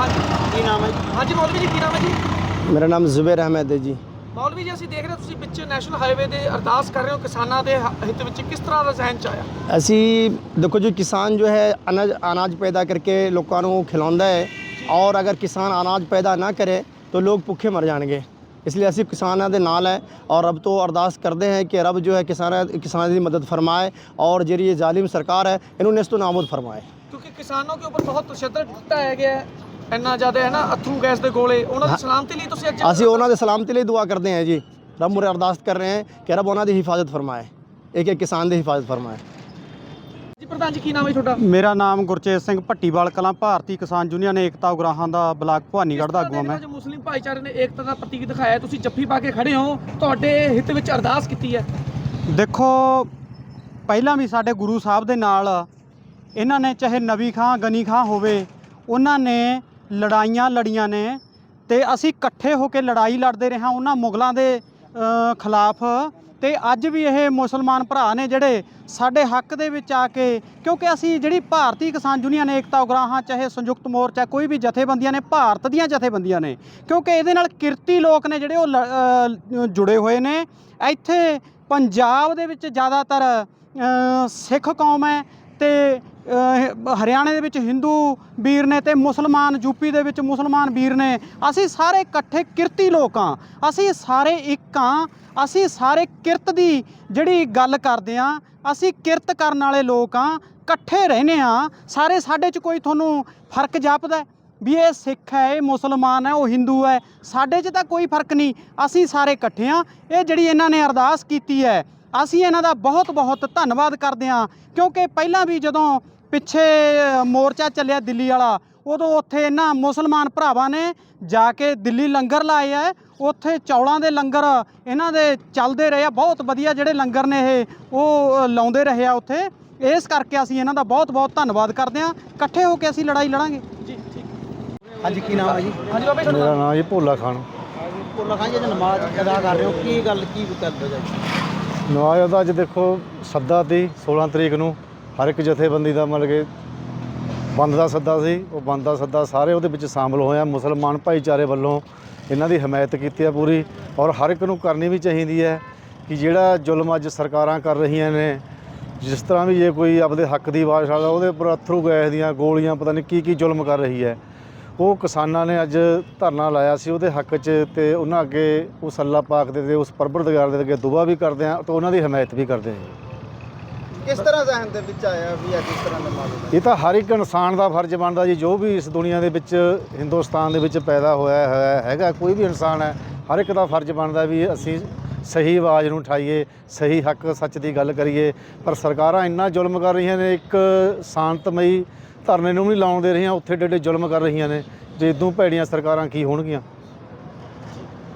ਹਾਂਜੀ ਕੀ ਨਾਮ ਹੈ ਜੀ? ਹਾਂਜੀ ਮੌਲਵੀ ਜੀ ਕੀ ਨਾਮ ਹੈ ਜੀ? ਮੇਰਾ ਨਾਮ ਜ਼ੁਬੈਰ ਅਹਿਮਦ ਹੈ ਜੀ। ਮੌਲਵੀ ਜੀ ਅਸੀਂ ਦੇਖ ਰਹੇ ਤੁਸੀਂ ਵਿੱਚ ਨੈਸ਼ਨਲ ਹਾਈਵੇ ਦੇ ਅਰਦਾਸ ਕਰ ਰਹੇ ਹੋ ਕਿਸਾਨਾਂ ਦੇ ਹ- ਹਿੱਤ ਵਿੱਚ ਕਿਸ ਤਰ੍ਹਾਂ ਦਾ ਜ਼ਹਿਨ ਚ ਆਇਆ? ਅਸੀਂ ਦੇਖੋ ਜੋ ਕਿਸਾਨ ਜੋ ਹੈ ਅਨਾਜ ਅਨਾਜ ਪੈਦਾ ਕਰਕੇ ਲੋਕਾਂ ਨੂੰ ਖਿਲਾਉਂਦਾ ਹੈ ਔਰ ਅਗਰ ਕਿਸਾਨ ਅਨਾਜ ਪੈਦਾ ਨਾ ਕਰੇ ਤਾਂ ਲੋਕ ਭੁੱਖੇ ਮਰ ਜਾਣਗੇ। ਇਸ ਲਈ ਅਸੀਂ ਕਿਸਾਨਾਂ ਦੇ ਨਾਲ ਹੈ ਔਰ ਰੱਬ ਤੋਂ ਅਰਦਾਸ ਕਰਦੇ ਹਾਂ ਕਿ ਰੱਬ ਜੋ ਹੈ ਕਿਸਾਨਾਂ ਕਿਸਾਨਾਂ ਦੀ ਮਦਦ ਫਰਮਾਏ ਔਰ ਜਿਹੜੀ ਇਹ ਜ਼ਾਲਿਮ ਸਰਕਾਰ ਹੈ ਇਹਨੂੰ ਨਸਤੋ ਨਾਬੂਦ ਫਰਮਾਏ। ਕਿਉਂਕਿ ਕਿਸਾਨੋਂ ਕੇ ਉੱਪਰ ਬਹੁਤ ਤਸ਼ੱਦਦ ਢਾਇਆ ਗਿਆ ਹੈ। ਇੰਨਾ ਜ਼ਿਆਦਾ ਹੈ ਨਾ ਅਥਰੂ ਗੈਸ ਦੇ ਗੋਲੇ ਉਹਨਾਂ ਦੀ ਸਲਾਮਤੀ ਲਈ ਤੁਸੀਂ ਅੱਜ ਅਸੀਂ ਉਹਨਾਂ ਦੇ ਸਲਾਮਤੀ ਲਈ ਦੁਆ ਕਰਦੇ ਹਾਂ ਜੀ। ਰੱਬ ਮੁਰੇ ਅਰਦਾਸ ਕਰ ਰਹੇ ਹਾਂ ਕਿ ਰੱਬ ਉਹਨਾਂ ਦੀ ਹਿਫਾਜ਼ਤ ਫਰਮਾਏ ਇੱਕ ਇੱਕ ਕਿਸਾਨ ਦੀ ਹਿਫਾਜ਼ਤ ਫਰਮਾਏ। ਜੀ ਪ੍ਰਧਾਨ ਜੀ ਕੀ ਨਾਮ ਹੈ ਤੁਹਾਡਾ? ਮੇਰਾ ਨਾਮ ਗੁਰਚੇਤ ਸਿੰਘ ਭੱਟੀਵਾਲ ਕਲਾਂ ਭਾਰਤੀ ਕਿਸਾਨ ਯੂਨੀਅਨ ਏਕਤਾ ਉਗਰਾਹਾਂ ਦਾ ਬਲਾਕ ਭਵਾਨੀਗੜ੍ਹ ਦਾ ਆਗੂ ਮੈਂ ਹੋ। ਜੋ ਮੁਸਲਿਮ ਭਾਈਚਾਰੇ ਨੇ ਏਕਤਾ ਦਾ ਪ੍ਰਤੀਕ ਦਿਖਾਇਆ ਤੁਸੀਂ ਜੱਫੀ ਪਾ ਕੇ ਖੜੇ ਹੋ ਤੁਹਾਡੇ ਹਿੱਤ ਵਿੱਚ ਅਰਦਾਸ ਕੀਤੀ ਹੈ। ਦੇਖੋ ਪਹਿਲਾਂ ਵੀ ਸਾਡੇ ਗੁਰੂ ਸਾਹਿਬ ਦੇ ਨਾਲ ਇਹਨਾਂ ਨੇ ਚਾਹੇ ਨਬੀ ਖਾਂ ਗਨੀ ਖਾਂ ਹੋਵੇ ਉਹਨਾਂ ਨੇ ਲੜਾਈਆਂ ਲੜੀਆਂ ਨੇ ਤੇ ਅਸੀਂ ਇਕੱਠੇ ਹੋ ਕੇ ਲੜਾਈ ਲੜਦੇ ਰਹੇ ਹਾਂ ਉਹਨਾਂ ਮੁਗਲਾਂ ਦੇ ਖਿਲਾਫ। ਤੇ ਅੱਜ ਵੀ ਇਹ ਮੁਸਲਮਾਨ ਭਰਾ ਨੇ ਜਿਹੜੇ ਸਾਡੇ ਹੱਕ ਦੇ ਵਿੱਚ ਆ ਕੇ, ਕਿਉਂਕਿ ਅਸੀਂ ਜਿਹੜੀ ਭਾਰਤੀ ਕਿਸਾਨ ਯੂਨੀਅਨ ਏਕਤਾ ਉਗਰਾਹਾਂ, ਚਾਹੇ ਸੰਯੁਕਤ ਮੋਰਚਾ ਕੋਈ ਵੀ ਜਥੇਬੰਦੀਆਂ ਨੇ, ਭਾਰਤ ਦੀਆਂ ਜਥੇਬੰਦੀਆਂ ਨੇ। ਕਿਉਂਕਿ ਇਹਦੇ ਨਾਲ ਕਿਰਤੀ ਲੋਕ ਨੇ ਜਿਹੜੇ ਉਹ ਲ- ਜੁੜੇ ਹੋਏ ਨੇ। ਇੱਥੇ ਪੰਜਾਬ ਦੇ ਵਿੱਚ ਜ਼ਿਆਦਾਤਰ ਸਿੱਖ ਕੌਮ ਹੈ ਤੇ ਹਰਿਆਣੇ ਦੇ ਵਿੱਚ ਹਿੰਦੂ ਵੀਰ ਨੇ ਤੇ ਮੁਸਲਮਾਨ ਯੂਪੀ ਦੇ ਵਿੱਚ ਮੁਸਲਮਾਨ ਵੀਰ ਨੇ। ਅਸੀਂ ਸਾਰੇ ਇਕੱਠੇ ਕਿਰਤੀ ਲੋਕ ਹਾਂ। ਅਸੀਂ ਸਾਰੇ ਇੱਕ ਹਾਂ। ਅਸੀਂ ਸਾਰੇ ਕਿਰਤ ਦੀ ਜਿਹੜੀ ਗੱਲ ਕਰਦੇ ਹਾਂ, ਅਸੀਂ ਕਿਰਤ ਕਰਨ ਵਾਲੇ ਲੋਕ ਹਾਂ, ਇਕੱਠੇ ਰਹਿੰਦੇ ਹਾਂ। ਸਾਰੇ ਸਾਡੇ 'ਚ ਕੋਈ ਤੁਹਾਨੂੰ ਫ਼ਰਕ ਜਾਪਦਾ ਵੀ ਇਹ ਸਿੱਖ ਹੈ, ਇਹ ਮੁਸਲਮਾਨ ਹੈ, ਉਹ ਹਿੰਦੂ ਹੈ। ਸਾਡੇ 'ਚ ਤਾਂ ਕੋਈ ਫ਼ਰਕ ਨਹੀਂ। ਅਸੀਂ ਸਾਰੇ ਇਕੱਠੇ ਹਾਂ। ਇਹ ਜਿਹੜੀ ਇਹਨਾਂ ਨੇ ਅਰਦਾਸ ਕੀਤੀ ਹੈ, ਅਸੀਂ ਇਹਨਾਂ ਦਾ ਬਹੁਤ ਬਹੁਤ ਧੰਨਵਾਦ ਕਰਦੇ ਹਾਂ। ਕਿਉਂਕਿ ਪਹਿਲਾਂ ਵੀ ਜਦੋਂ ਪਿੱਛੇ ਮੋਰਚਾ ਚੱਲਿਆ ਦਿੱਲੀ ਵਾਲਾ। ਉਦੋਂ ਉੱਥੇ ਇਹਨਾਂ ਮੁਸਲਮਾਨ ਭਰਾਵਾਂ ਨੇ ਜਾ ਕੇ ਦਿੱਲੀ ਲੰਗਰ ਲਾਏ ਆ। ਉੱਥੇ ਚੌਲਾਂ ਦੇ ਲੰਗਰ ਇਹਨਾਂ ਦੇ ਚੱਲਦੇ ਰਹੇ ਆ। ਬਹੁਤ ਵਧੀਆ ਜਿਹੜੇ ਲੰਗਰ ਨੇ ਇਹ ਉਹ ਲਾਉਂਦੇ ਰਹੇ ਆ ਉੱਥੇ। ਇਸ ਕਰਕੇ ਅਸੀਂ ਇਹਨਾਂ ਦਾ ਬਹੁਤ ਬਹੁਤ ਧੰਨਵਾਦ ਕਰਦੇ ਹਾਂ। ਇਕੱਠੇ ਹੋ ਕੇ ਅਸੀਂ ਲੜਾਈ ਲੜਾਂਗੇ। ਜੀ ਠੀਕ। ਹਾਂਜੀ ਕੀ ਨਾਮ ਹੈ ਜੀ? ਹਾਂਜੀ ਬਾਬਾ ਜੀ ਮੇਰਾ ਨਾਮ ਜੀ ਭੋਲਾ ਖਾਨ। ਭੋਲਾ ਖਾਂ ਜੀ ਨਮਾਜ਼ ਅਦਾ ਕਰ ਰਹੇ ਹੋ। ਕੀ ਗੱਲ ਕੀ ਕਰਦੇ ਹੋ ਜੀ ਨਵਾਜ਼ ਦਾ ਅੱਜ ਦੇਖੋ ਸੱਦਾ ਤੀ 16 ਤਰੀਕ ਨੂੰ। ਹਰ ਇੱਕ ਜਥੇਬੰਦੀ ਦਾ ਮਤਲਬ ਕਿ ਬੰਦ ਦਾ ਸੱਦਾ ਸੀ, ਉਹ ਬੰਦ ਦਾ ਸੱਦਾ ਸਾਰੇ ਉਹਦੇ ਵਿੱਚ ਸ਼ਾਮਲ ਹੋਏ ਆ, ਮੁਸਲਮਾਨ ਭਾਈਚਾਰੇ ਵੱਲੋਂ ਇਹਨਾਂ ਦੀ ਹਮਾਇਤ ਕੀਤੀ ਹੈ ਪੂਰੀ ਔਰ ਹਰ ਇੱਕ ਨੂੰ ਕਰਨੀ ਵੀ ਚਾਹੀਦੀ ਹੈ ਕਿ ਜਿਹੜਾ ਜ਼ੁਲਮ ਅੱਜ ਸਰਕਾਰਾਂ ਕਰ ਰਹੀਆਂ ਨੇ, ਜਿਸ ਤਰ੍ਹਾਂ ਵੀ ਜੇ ਕੋਈ ਆਪਦੇ ਹੱਕ ਦੀ ਆਵਾਜ਼ ਉਠਾਉਂਦਾ ਉਹਦੇ ਉੱਪਰ ਅਥਰੂ ਗੈਸ ਦੀਆਂ ਗੋਲੀਆਂ, ਪਤਾ ਨਹੀਂ ਕੀ ਕੀ ਜ਼ੁਲਮ ਕਰ ਰਹੀ ਹੈ। ਉਹ ਕਿਸਾਨਾਂ ਨੇ ਅੱਜ ਧਰਨਾ ਲਾਇਆ ਸੀ, ਉਹਦੇ ਹੱਕ 'ਚ ਤੇ ਉਹਨਾਂ ਅੱਗੇ ਉਸ ਅੱਲਾ ਪਾਕ ਦੇ ਉਸ ਪਰਵਰਦਗਾਰ ਦੇ ਅੱਗੇ ਦੁਆ ਵੀ ਕਰਦੇ ਆ ਤੇ ਉਹਨਾਂ ਦੀ ਹਮਾਇਤ ਵੀ ਕਰਦੇ ਆ। ਕਿਸ ਤਰ੍ਹਾਂ ਜ਼ਹਿਨ ਦੇ ਵਿੱਚ ਆਇਆ ਵੀ ਅੱਜ ਇਸ ਤਰ੍ਹਾਂ ਨਮਾਜ਼ ਇਹ ਤਾਂ ਹਰ ਇੱਕ ਇਨਸਾਨ ਦਾ ਫਰਜ਼ ਬਣਦਾ ਜੀ, ਜੋ ਵੀ ਇਸ ਦੁਨੀਆ ਦੇ ਵਿੱਚ, ਹਿੰਦੁਸਤਾਨ ਦੇ ਵਿੱਚ ਪੈਦਾ ਹੋਇਆ ਹੋਇਆ ਹੈਗਾ, ਕੋਈ ਵੀ ਇਨਸਾਨ ਹੈ, ਹਰ ਇੱਕ ਦਾ ਫਰਜ਼ ਬਣਦਾ ਵੀ ਅਸੀਂ ਸਹੀ ਆਵਾਜ਼ ਨੂੰ ਉਠਾਈਏ, ਸਹੀ ਹੱਕ ਸੱਚ ਦੀ ਗੱਲ ਕਰੀਏ। ਪਰ ਸਰਕਾਰਾਂ ਇੰਨਾ ਜ਼ੁਲਮ ਕਰ ਰਹੀਆਂ ਨੇ, ਇੱਕ ਸ਼ਾਂਤਮਈ ਧਰਨੇ ਨੂੰ ਵੀ ਲਾਉਣ ਦੇ ਰਹੀਆਂ, ਉੱਥੇ ਡੇਡੇ ਜ਼ੁਲਮ ਕਰ ਰਹੀਆਂ ਨੇ। ਜੇ ਇਦੋਂ ਭੈੜੀਆਂ ਸਰਕਾਰਾਂ ਕੀ ਹੋਣਗੀਆਂ?